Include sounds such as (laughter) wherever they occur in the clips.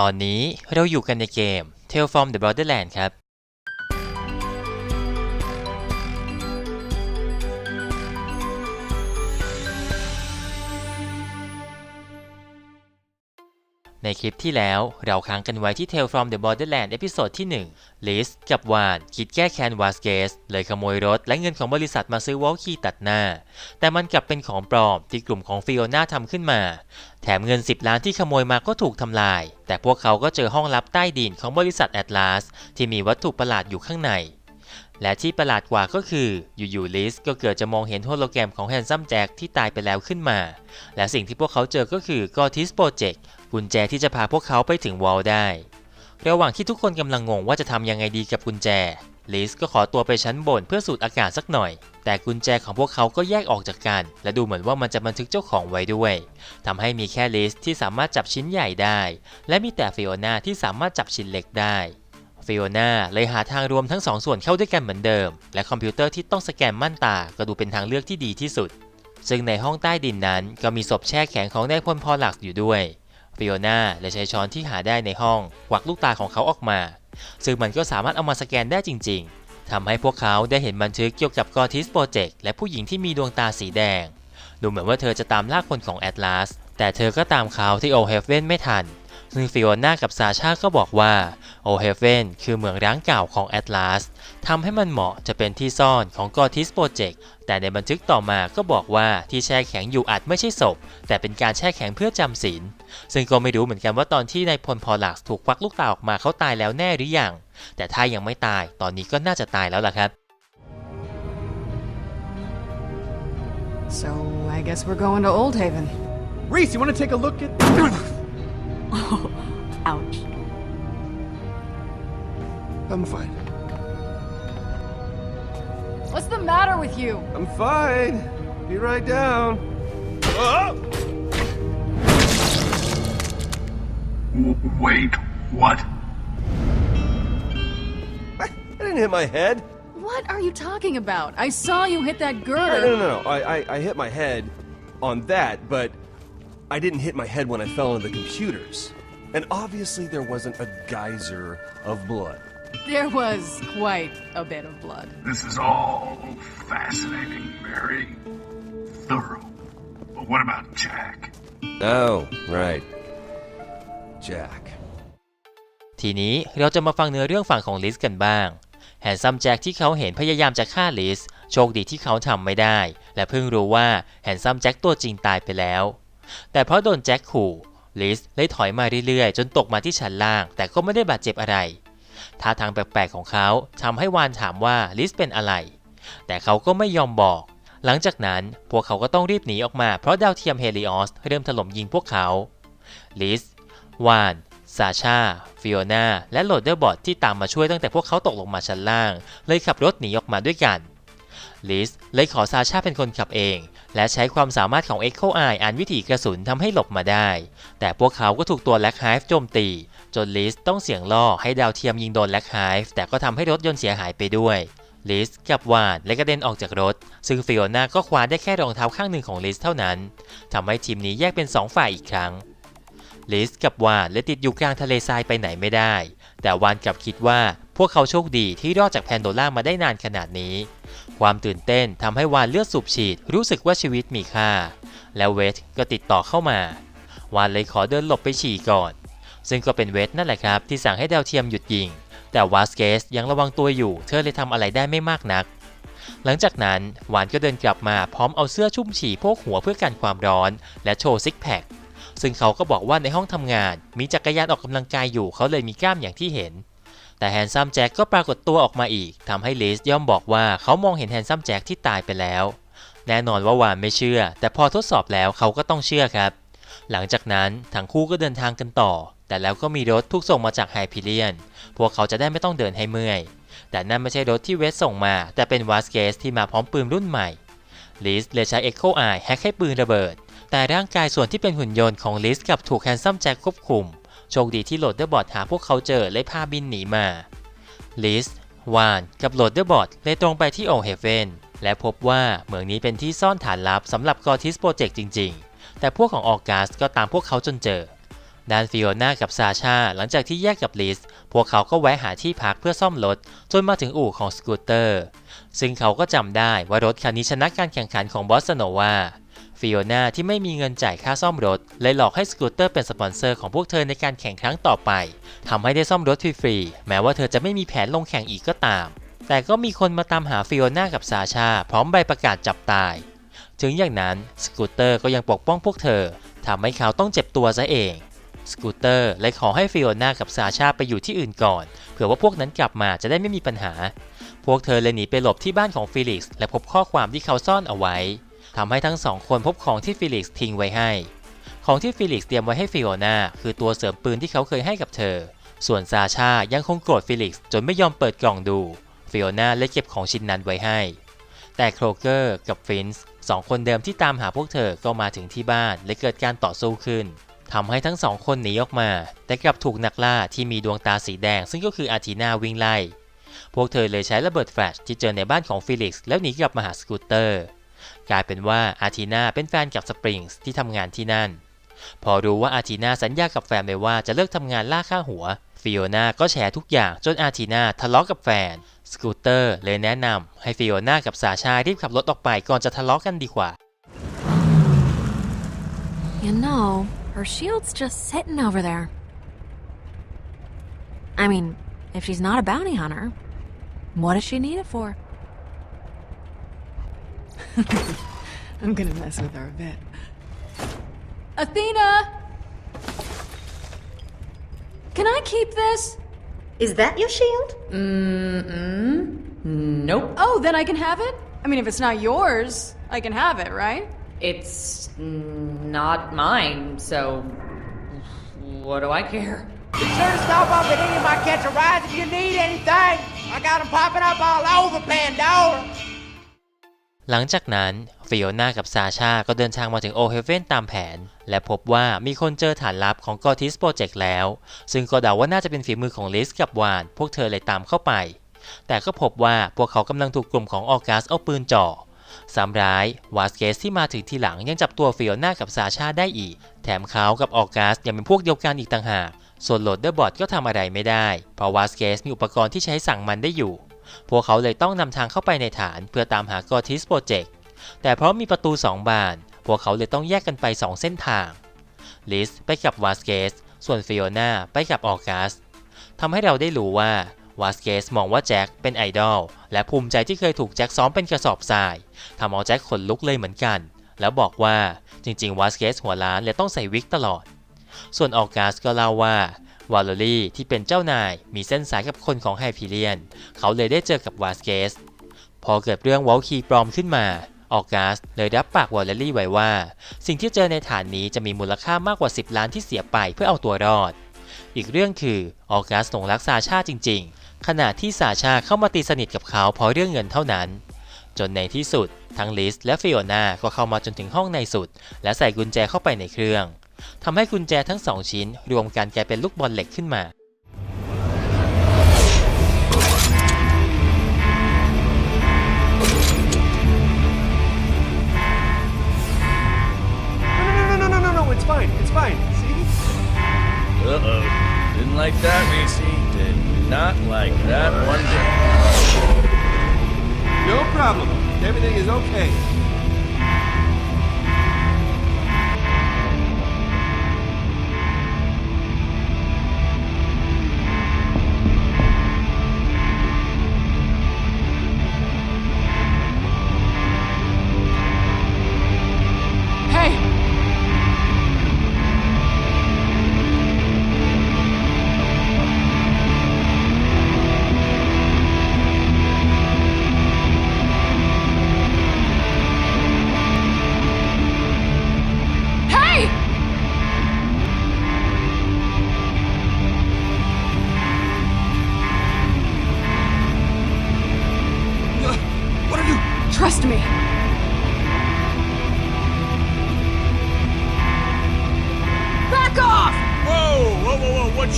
ตอนนี้เราอยู่กันในเกม Tale from the Borderland ครับ ในคลิปที่แล้วเราค้างกันไว้ที่ Tale from the Borderland เอพิโซดที่1 ลิสกับวานคิดแก้แค้นวาสเกส เลยขโมยรถและเงินของบริษัทมาซื้อวอลคีตัดหน้า แต่มันกลับเป็นของปลอมที่กลุ่มของฟิโอน่าทำขึ้นมา แถมเงิน 10 ล้านที่ขโมยมาก็ถูกทำลาย แต่พวกเขาก็เจอห้องลับใต้ดินของบริษัทแอตลาสที่มีวัตถุประหลาดอยู่ข้างในและที่ประหลาดกว่าก็คือ อยู่ๆลิสก็เกิดจะมองเห็นโฮโลแกรมของแฮนซัมแจ็คที่ตายไปแล้วขึ้นมา และสิ่งที่พวกเขาเจอก็คือกอทิสโปรเจกต์ กุญแจที่จะพาพวกเขาไปถึงวอลได้ ระหว่างที่ทุกคนกำลังงงว่าจะทำยังไงดีกับกุญแจ ลิสก็ขอตัวไปชั้นบนเพื่อสูดอากาศสักหน่อย แต่กุญแจของพวกเขาก็แยกออกจากกัน และดูเหมือนว่ามันจะบันทึกเจ้าของไว้ด้วย ทำให้มีแค่ลิสที่สามารถจับชิ้นใหญ่ได้ และมีแต่ฟิโอนาที่สามารถจับชิ้นเล็กได้ฟิโอนาเลยหาทางรวมทั้งสองส่วนเข้าด้วยกันเหมือนเดิม และคอมพิวเตอร์ที่ต้องสแกนม่านตาก็ดูเป็นทางเลือกที่ดีที่สุด ซึ่งในห้องใต้ดินนั้นก็มีศพแช่แข็งของนายพลพอลักอยู่ด้วย ฟิโอนาและใช้ช้อนที่หาได้ในห้องกวักลูกตาของเขาออกมา ซึ่งมันก็สามารถเอามาสแกนได้จริง ๆทำให้พวกเขาได้เห็นบันทึกเกี่ยวกับกอทิสโปรเจกต์และผู้หญิงที่มีดวงตาสีแดง ดูเหมือนว่าเธอจะตามล่าคนของแอตลาสแต่เธอก็ตามเขาที่โอเฮฟเว่นไม่ทัน ซึ่งฟิโอน่ากับซาชาก็บอกว่าโอเฮฟเวนคือเมืองร้างเก่าของแอตลาสทำให้มันเหมาะจะเป็นที่ซ่อนของกอทิสโปรเจกต์แต่ในบันทึกต่อมาก็บอกว่าที่แช่แข็งอยู่อาจไม่ใช่ศพ แต่เป็นการแช่แข็งเพื่อจำศีลซึ่งก็ไม่รู้เหมือนกันว่าตอนที่นายพลพอลักถูกควักลูกตาออกมาเขาตายแล้วแน่หรือยังแต่ถ้ายังไม่ตายตอนนี้ก็น่าจะตายแล้วล่ะครับ So, I guess we're going to Old Haven. Reese, you want to take a look at? (laughs) Ouch. I'm fine. What's the matter with you? I'm fine. Be right down. Oh! Wait, what? I, I didn't hit my head. What are you talking about? I saw you hit that No, no, no, no. I, I, I hit my head on that, but I didn't hit my head when I fell into the computers. And obviously, there wasn't a geyser of blood. There was quite a bit of blood. This is all fascinating, very thorough. But what about Jack? Oh, right. Jack. ทีนี้เราจะมาฟังเนื้อเรื่องฝั่งของลิสกันบ้าง แฮนซัมแจ็คที่เขาเห็นพยายามจะฆ่าลิส โชคดีที่เขาทำไม่ได้ และเพิ่งรู้ว่าแฮนซัมแจ็คตัวจริงตายไปแล้ว แต่เพราะโดนแจ็คขู่ลิสเลยถอยมาเรื่อยๆ จนตกมาที่ชั้นล่าง แต่ก็ไม่ได้บาดเจ็บอะไรท่าทางแปลกๆของเขาทำให้วานถามว่าลิสเป็นอะไร แต่เขาก็ไม่ยอมบอก หลังจากนั้นพวกเขาก็ต้องรีบหนีออกมาเพราะดาวเทียมเฮลิออสเริ่มถล่มยิงพวกเขาลิสวานซาชาฟิโอนาและโหลดเดอร์บอทที่ตามมาช่วยตั้งแต่พวกเขาตกลงมาชั้นล่าง เลยขับรถหนีออกมาด้วยกันลิสเลยขอซาชาเป็นคนขับเอง และใช้ความสามารถของ Echo Eye อ่านวิถีกระสุนทำให้หลบมาได้ แต่พวกเขาก็ถูกตัวแล็กไฮฟ์โจมตี จนลิสต้องเสี่ยงล่อให้ดาวเทียมยิงโดนแล็กไฮฟ์แต่ก็ทำให้รถยนต์เสียหายไปด้วยลิสกับวานและกระเด็นออกจากรถ ซึ่งฟิโอนาก็คว้าได้แค่รองเท้าข้างหนึ่งของลิสเท่านั้นทำให้ทีมนี้แยกเป็นสองฝ่ายอีกครั้งลิสกับวานและติดอยู่กลางทะเลทรายไปไหนไม่ได้ แต่วานกลับคิดว่า วกเขาโชคดีที่รอดจากแพนโดล่ามาได้นานขนาดนี้ ความตื่นเต้นทำให้วานเลือดสูบฉีดรู้สึกว่าชีวิตมีค่า แล้วเวทก็ติดต่อเข้ามาวานเลยขอเดินหลบไปฉี่ก่อน ซึ่งก็เป็นเวทนั่นแหละครับที่สั่งให้ดาวเทียมหยุดยิง แต่วาสเกสยังระวังตัวอยู่ เธอเลยทำอะไรได้ไม่มากนัก หลังจากนั้นวานก็เดินกลับมาพร้อมเอาเสื้อชุ่มฉี่โพกหัวเพื่อกันความร้อน และโชว์ซิกแพคซึ่งเขาก็บอกว่าในห้องทำงาน มีจักรยานออกกำลังกายอยู่เขาเลยมีกล้ามอย่างที่เห็น แต่แฮนซัมแจ็คก็ปรากฏตัวออกมาอีกทำให้ลิสย่อมบอกว่าเขามองเห็นแฮนซัมแจ็คที่ตายไปแล้ว แน่นอนว่าวานไม่เชื่อ แต่พอทดสอบแล้วเขาก็ต้องเชื่อครับ หลังจากนั้นทั้งคู่ก็เดินทางกันต่อ แต่แล้วก็มีรถทุกส่งมาจากไฮพิเลียน พวกเขาจะได้ไม่ต้องเดินให้เมื่อย แต่นั่นไม่ใช่รถที่เวสส่งมา แต่เป็นวาสเกสที่มาพร้อมปืนรุ่นใหม่ลิสเลยใช้ Echo Eye แฮกให้ปืนระเบิด แต่ร่างกายส่วนที่เป็นหุ่นยนต์ของลิสกลับถูกแฮนซัมแจ็คควบคุม โชคดีที่โหลดเดอร์บอทหาพวกเขาเจอเลยพาบินหนีมาลิสวานกับโหลดเดอร์บอทเลยตรงไปที่โอเฮเวนและพบว่าเมืองนี้เป็นที่ซ่อนฐานลับสำหรับกอทิสโปรเจกต์จริง ๆ แต่พวกของออกัสก็ตามพวกเขาจนเจอด้านฟิโอนากับซาชาหลังจากที่แยกกับลิส พวกเขาก็แวะหาที่พักเพื่อซ่อมรถ จนมาถึงอู่ของสกูตเตอร์ ซึ่งเขาก็จำได้ว่ารถคันนี้ชนะการแข่งขันของบอสโนวา ฟิโอนาที่ไม่มีเงินจ่ายค่าซ่อมรถเลยหลอกให้สกูตเตอร์เป็นสปอนเซอร์ของพวกเธอในการแข่งครั้งต่อไปทำให้ได้ซ่อมรถฟรีๆแม้ว่าเธอจะไม่มีแผนลงแข่งอีกก็ตาม แต่ก็มีคนมาตามหาฟิโอนากับซาชาพร้อมใบประกาศจับตาย ถึงอย่างนั้นสกูตเตอร์ก็ยังปกป้องพวกเธอทำให้เขาต้องเจ็บตัวซะเองสกูตเตอร์เลยขอให้ฟิโอนากับซาชาไปอยู่ที่อื่นก่อน เผื่อว่าพวกนั้นกลับมาจะได้ไม่มีปัญหา พวกเธอเลยหนีไปหลบที่บ้านของฟิลิกซ์และพบข้อความที่เขาซ่อนเอาไว้ ทำให้ทั้งสองคนพบของที่ฟิลิกซ์ทิ้งไว้ให้ ของที่ฟิลิกซ์เตรียมไว้ให้ฟิโอนาคือตัวเสริมปืนที่เขาเคยให้กับเธอ ส่วนซาชายังคงโกรธฟิลิกซ์จนไม่ยอมเปิดกล่องดู ฟิโอนาเลยเก็บของชิ้นนั้นไว้ให้ แต่โครเกอร์กับฟินส์สองคนเดิมที่ตามหาพวกเธอก็มาถึงที่บ้านและเกิดการต่อสู้ขึ้นทำให้ทั้งสองคนหนีออกมา แต่กลับถูกนักล่าที่มีดวงตาสีแดง ซึ่งก็คืออาทีนาวิ่งไล่ พวกเธอเลยใช้ระเบิดแฟลชที่เจอในบ้านของฟิลิกซ์แล้วหนีกลับมาหาสกูตเตอร์ กลายเป็นว่าอาร์ทีนาเป็นแฟนกับสปริงส์ที่ทำงานที่นั่น พอรู้ว่าอาร์ทีนาสัญญากับแฟนไปว่าจะเลิกทำงานล่าค่าหัวฟิโอนาก็แฉทุกอย่างจนอาร์ทีนาทะเลาะกับแฟน สกูตเตอร์เลยแนะนำให้ฟิโอนากับซาชารีบขับรถออกไปก่อนจะทะเลาะกันดีกว่า You know, her shield's just sitting over there. I mean, if she's not a bounty hunter, what does she need it for? I'm gonna mess with her a bit. Athena! Can I keep this? Is that your shield? Mm-mm. Nope. Oh, then I can have it? I mean, if it's not yours, I can have it, right? It's not mine, so. What do I care? Be sure to stop off at any of my catch a rides if you need anything. I got them popping up all over Pandora. หลังจากนั้นฟิโอนากับซาชาก็เดินทางมาถึงโอเฮเวนตามแผน และพบว่ามีคนเจอฐานลับของกอทิสโปรเจกต์แล้ว ซึ่งก็เดาว่าน่าจะเป็นฝีมือของลิสกับวาน พวกเธอเลยตามเข้าไป แต่ก็พบว่าพวกเขากำลังถูกกลุ่มของออกัสเอาปืนจ่อสามร้ายวาสเกสที่มาถึงทีหลังยังจับตัวฟิโอนากับซาชาได้อีก แถมเขากับออกัสยังเป็นพวกเดียวกันอีกต่างหาก ส่วนโหลดเดอร์บอทก็ทำอะไรไม่ได้ เพราะวาสเกสมีอุปกรณ์ที่ใช้สั่งมันได้อยู่ พวกเขาเลยต้องนำทางเข้าไปในฐานเพื่อตามหากอทิสโปรเจกต์ แต่เพราะมีประตู 2 บาน พวกเขาเลยต้องแยกกันไป 2 เส้นทาง ลิสไปกับวาสเกส ส่วนฟิโอนาไปกับออกัสทำให้เราได้รู้ว่าวาสเกสมองว่าแจ็คเป็นไอดอลและภูมิใจที่เคยถูกแจ็คซ้อมเป็นกระสอบทรายทำเอาแจ็คขนลุกเลยเหมือนกัน แล้วบอกว่าจริงๆวาสเกสหัวล้านเลยต้องใส่วิกตลอด ส่วนออกัสก็เล่าว่า วาลลี่ที่เป็นเจ้านายมีเส้นสายกับคนของไฮพีเลียน เขาเลยได้เจอกับวาสเกส พอเกิดเรื่องวอลคีปลอมขึ้นมา ออกัสเลยรับปากวอลเลรี่ไว้ว่า สิ่งที่เจอในฐานนี้จะมีมูลค่ามากกว่า 10 ล้านที่เสียไปเพื่อเอาตัวรอด อีกเรื่องคือออกัสหลงรักซาชาจริง ๆ ขณะที่ซาชาเข้ามาตีสนิทกับเขาเพราะเรื่องเงินเท่านั้น จนในที่สุดทั้งลิสและฟิโอนาก็เข้ามาจนถึงห้องในสุด และใส่กุญแจเข้าไปในเครื่อง ทำให้กุญแจทั้งสองชิ้น รวมกันกลายเป็นลูกบอลเหล็กขึ้นมา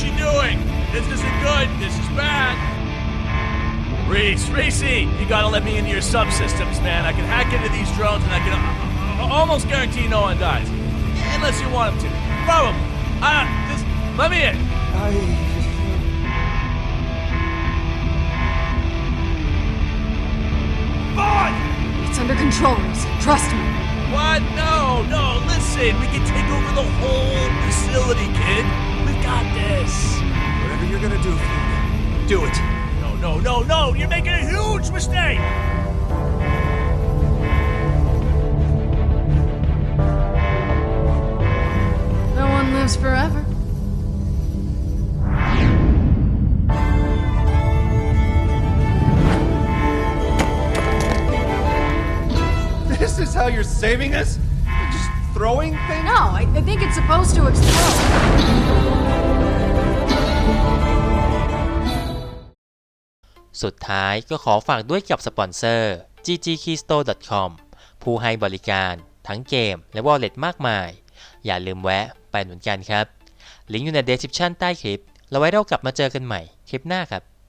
she doing? This isn't good. This is bad. Reese, Reese, you gotta let me into your subsystems, man. I can hack into these drones and I can uh, uh, almost guarantee no one dies. Unless you want them to. Probably. Uh, just let me in. I. Fine. It's under control, Trust me. What? No, no. Listen, we can take over the whole facility, kid. You're gonna do, Fiona, do it. No, no, no, no. You're making a huge mistake. No one lives forever. This is how you're saving us? Just throwing things? No, I, I think it's supposed to explode. สุดท้ายก็ขอฝากด้วยกับสปอนเซอร์ ggkeystore.com ผู้ให้บริการทั้งเกมและวอลเล็ตมากมาย อย่าลืมแวะไปหนุนกันครับ ลิงก์อยู่ใน description ใต้คลิปแล้วไว้เรากลับมาเจอกันใหม่คลิปหน้าครับ